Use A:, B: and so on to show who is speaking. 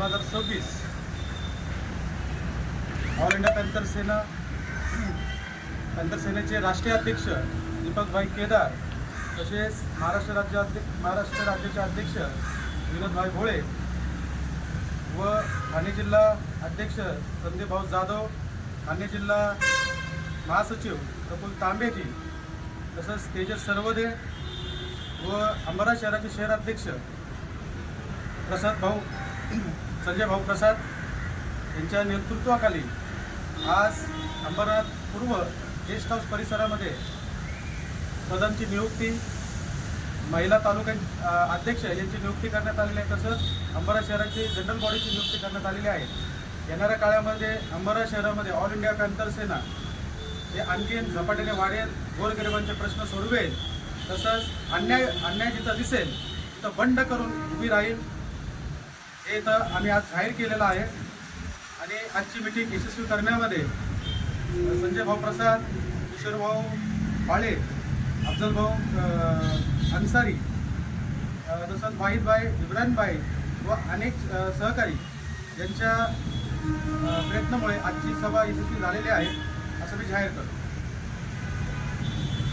A: दोन हजार सव्वीस. All India panther Sena panther सेनेचे राष्ट्रीय अध्यक्ष दीपकभाई केदार तसेच महाराष्ट्र राज्य अध्यक्ष महाराष्ट्र राज्याचे अध्यक्ष विनोदभाई भोळे व ठाणे जिल्हा अध्यक्ष संदीपभाऊ जाधव ठाणे जिल्हा महासचिव प्रफुल तांबेजी तसंच तेजस सर्वदे व अंबारा शहराचे शहराध्यक्ष प्रसाद भाऊ. संजय भाऊ प्रसाद यांच्या नेतृत्वाखाली आज अंबरनाथ पूर्व गेस्ट हाऊस परिसरामध्ये पदांची नियुक्ती महिला तालुका अध्यक्ष यांची नियुक्ती करण्यात आलेली आहे तसंच अंबरा शहराची जनरल बॉडीची नियुक्ती करण्यात आलेली आहे. येणाऱ्या काळामध्ये अंबरा शहरामध्ये ऑल इंडिया पॅन्थर सेना हे आणखीन झपाट्याने वाढेल गोरगरिबांचे प्रश्न सोडवेल तसंच अन्याय अन्याय जिथं दिसेल तिथं बंड करून उभी राहील. हे तर आम्ही आज जाहीर केलेलं आहे. आणि आजची मिटिंग यशस्वी करण्यामध्ये संजय भाऊ प्रसाद किशोर भाऊ बाळे अफजल भाऊ अन्सारी तसंच वाहिदभाई इब्राहिमभाई व अनेक सहकारी यांच्या प्रयत्नामुळे आजची सभा यशस्वी झालेली आहे असं मी जाहीर करतो.